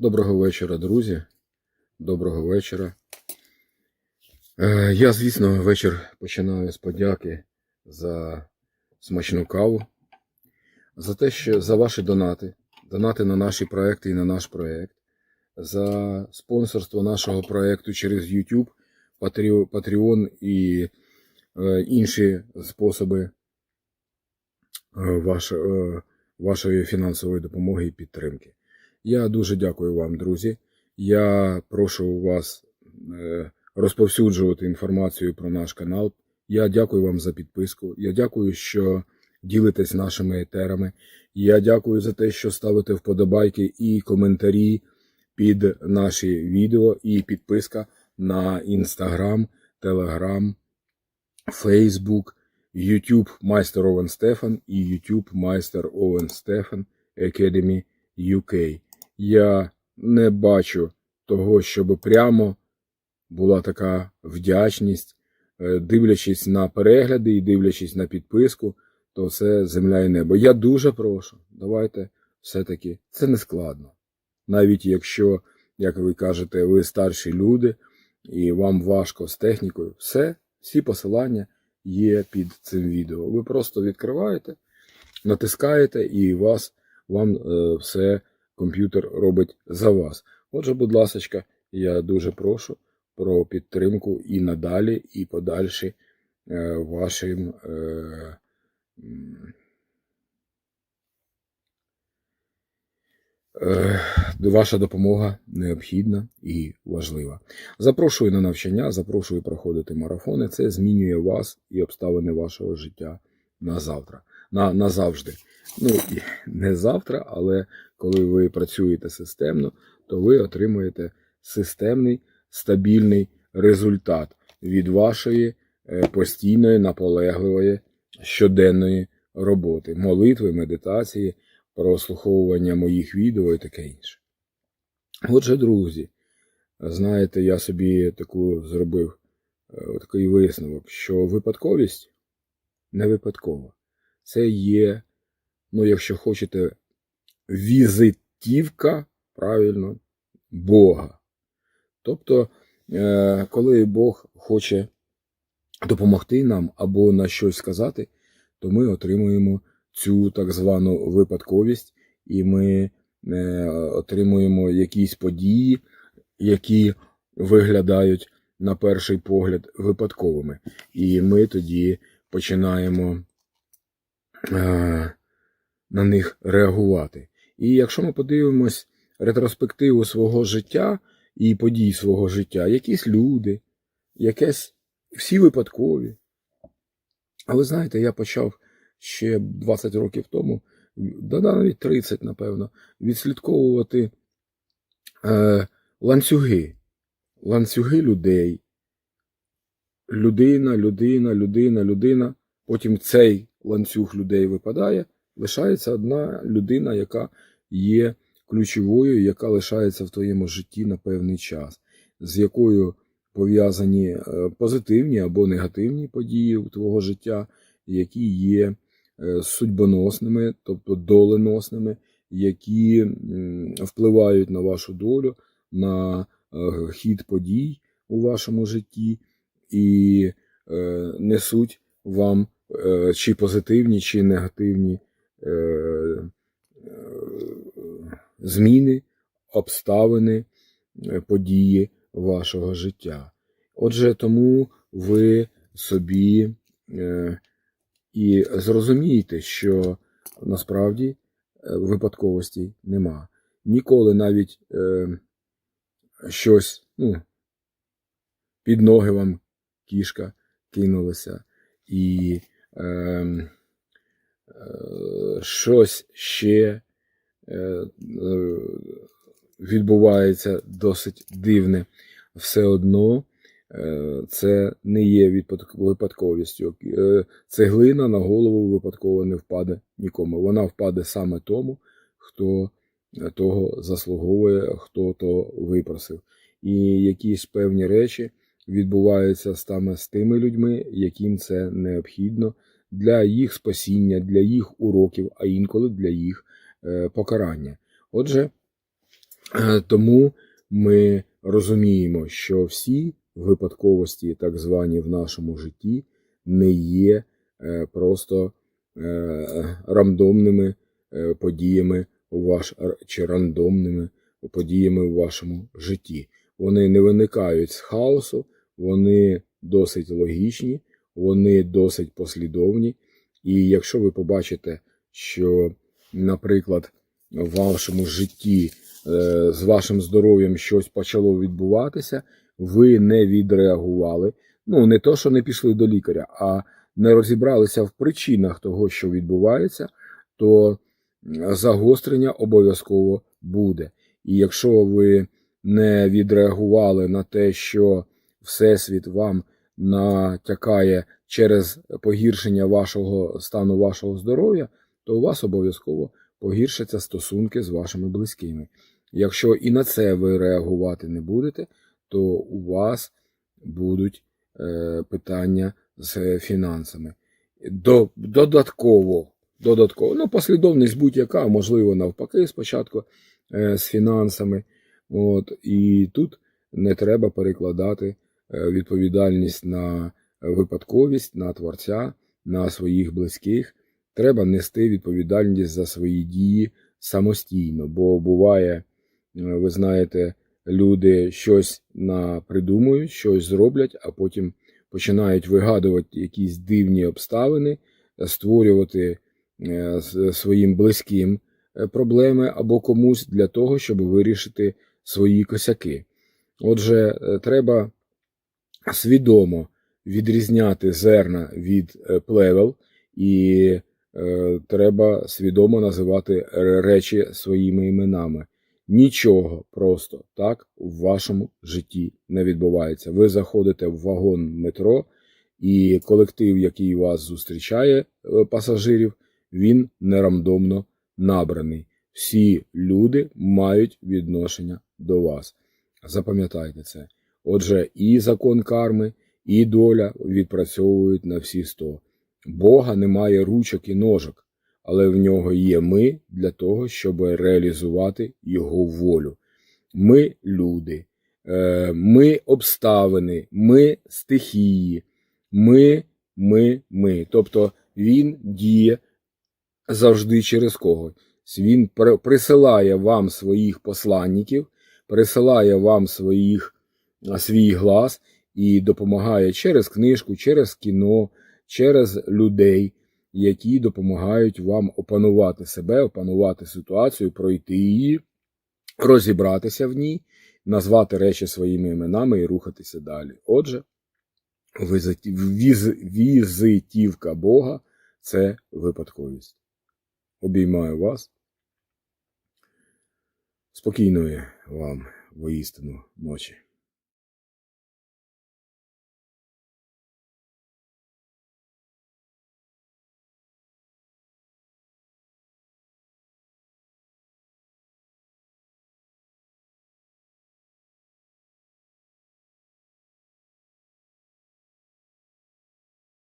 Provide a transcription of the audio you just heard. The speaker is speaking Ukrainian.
Доброго вечора, друзі. Доброго вечора. Е, Я, звісно, вечір починаю з подяки за смачну каву, за те, що за ваші донати, донати на наші проекти і на наш проект, за спонсорство нашого проекту через YouTube, Patreon і е, інші способи е, вашої фінансової допомоги і підтримки. Я дуже дякую вам, друзі. Я прошу вас е, розповсюджувати інформацію про наш канал. Я дякую вам за підписку. Я дякую, що ділитесь нашими етерами. Я дякую за те, що ставите вподобайки і коментарі під наші відео, і підписка на Інстаграм, Телеграм, Фейсбук, YouTube Майстер Овен Стефан і YouTube Майстер Овен Стефан Academy UK. Я не бачу того, щоб прямо була така вдячність, Е, дивлячись на перегляди і дивлячись на підписку, то все земля і небо. Я дуже прошу, давайте все-таки це не складно. Навіть якщо, як ви кажете, ви старші люди і вам важко з технікою, все, всі посилання є під цим відео. Ви просто відкриваєте, натискаєте і вас, вам е, все комп'ютер робить за вас. Отже, будь ласка, я дуже прошу про підтримку і надалі, і подальші е, вашим. Е, е, Ваша допомога необхідна і важлива. Запрошую на навчання, запрошую проходити марафони. Це змінює вас і обставини вашого життя на завтра, на, назавжди. Ну, і не завтра, але коли ви працюєте системно, то ви отримуєте системний стабільний результат від вашої е, постійної, наполегливої щоденної роботи, молитви, медитації, прослуховування моїх відео і таке інше. Отже, друзі, знаєте, я собі таку зробив е, такий висновок, що випадковість не випадкова. Це є, ну, якщо хочете, візитівка, правильно, Бога. Тобто, е, коли Бог хоче допомогти нам або на щось сказати, то ми отримуємо цю так звану випадковість, і ми е, отримуємо якісь події, які виглядають на перший погляд випадковими. І ми тоді починаємо е, на них реагувати. І якщо ми подивимось ретроспективу свого життя і подій свого життя, якісь люди, якесь всі випадкові. Але знаєте, я почав ще 20 років тому, да навіть 30, напевно, відслідковувати е, ланцюги, ланцюги людей. Людина, людина, людина, людина. Потім цей ланцюг людей випадає, лишається одна людина, яка є ключовою, яка лишається в твоєму житті на певний час, з якою пов'язані е, позитивні або негативні події твого життя, які є е, судьбоносними, тобто доленосними, які впливають на вашу долю, на е, хід подій у вашому житті і несуть вам чи позитивні, чи негативні зміни, обставини, події вашого життя. Отже, тому ви собі е, і зрозумієте, що насправді випадковості нема. Ніколи навіть е, щось ну, під ноги вам кішка кинулася, і е, е, щось ще е, відбувається досить дивне. Все одно е, це не є випадковістю. Е, Цеглина на голову випадково не впаде нікому. Вона впаде саме тому, хто того заслуговує, хто то випросив. І якісь певні речі відбуваються саме з тими людьми, яким це необхідно для їх спасіння, для їх уроків, а інколи для їх покарання. Отже, Е, Тому ми розуміємо, що всі випадковості, так звані в нашому житті, не є е, просто е, рандомними е, подіями у ваш чи рандомними подіями у вашому житті. Вони не виникають з хаосу, вони досить логічні, вони досить послідовні. І якщо ви побачите, що, наприклад, в вашому житті е, з вашим здоров'ям щось почало відбуватися, ви не відреагували. Ну, не то, що не пішли до лікаря, а не розібралися в причинах того, що відбувається, то загострення обов'язково буде. І якщо ви не відреагували на те, що Всесвіт вам натякає через погіршення вашого стану вашого здоров'я, то у вас обов'язково погіршаться стосунки з вашими близькими. Якщо і на це ви реагувати не будете, то у вас будуть е, питання з фінансами. Додатково, додатково, ну, послідовність будь-яка, можливо, навпаки, спочатку е, з фінансами. От, і тут не треба перекладати відповідальність на випадковість, на творця, на своїх близьких. Треба нести відповідальність за свої дії самостійно, бо буває, е, ви знаєте, люди щось напридумують, щось зроблять, а потім починають вигадувати якісь дивні обставини, створювати е, своїм близьким е, проблеми або комусь для того, щоб вирішити свої косяки. Отже, е, треба свідомо відрізняти зерна від е, плевел, і е, треба свідомо називати речі своїми іменами. Нічого просто так в вашому житті не відбувається. Ви заходите в вагон метро, і колектив, який вас зустрічає, е, пасажирів, він не рандомно набраний. Всі люди мають відношення до вас. Запам'ятайте це. Отже, і закон карми, і доля відпрацьовують на всі сто. Бога немає ручок і ножок, але в нього є ми для того, щоб реалізувати його волю. Ми люди, е, ми обставини, ми стихії, ми, ми, ми. Тобто він діє завжди через когось. Він присилає вам своїх посланників, присилає вам своїх, свій глас і допомагає через книжку, через кіно, через людей, які допомагають вам опанувати себе, опанувати ситуацію, пройти її, розібратися в ній, назвати речі своїми іменами і рухатися далі. Отже, візитівка Бога це випадковість. Обіймаю вас. Спокійної вам воістину ночі.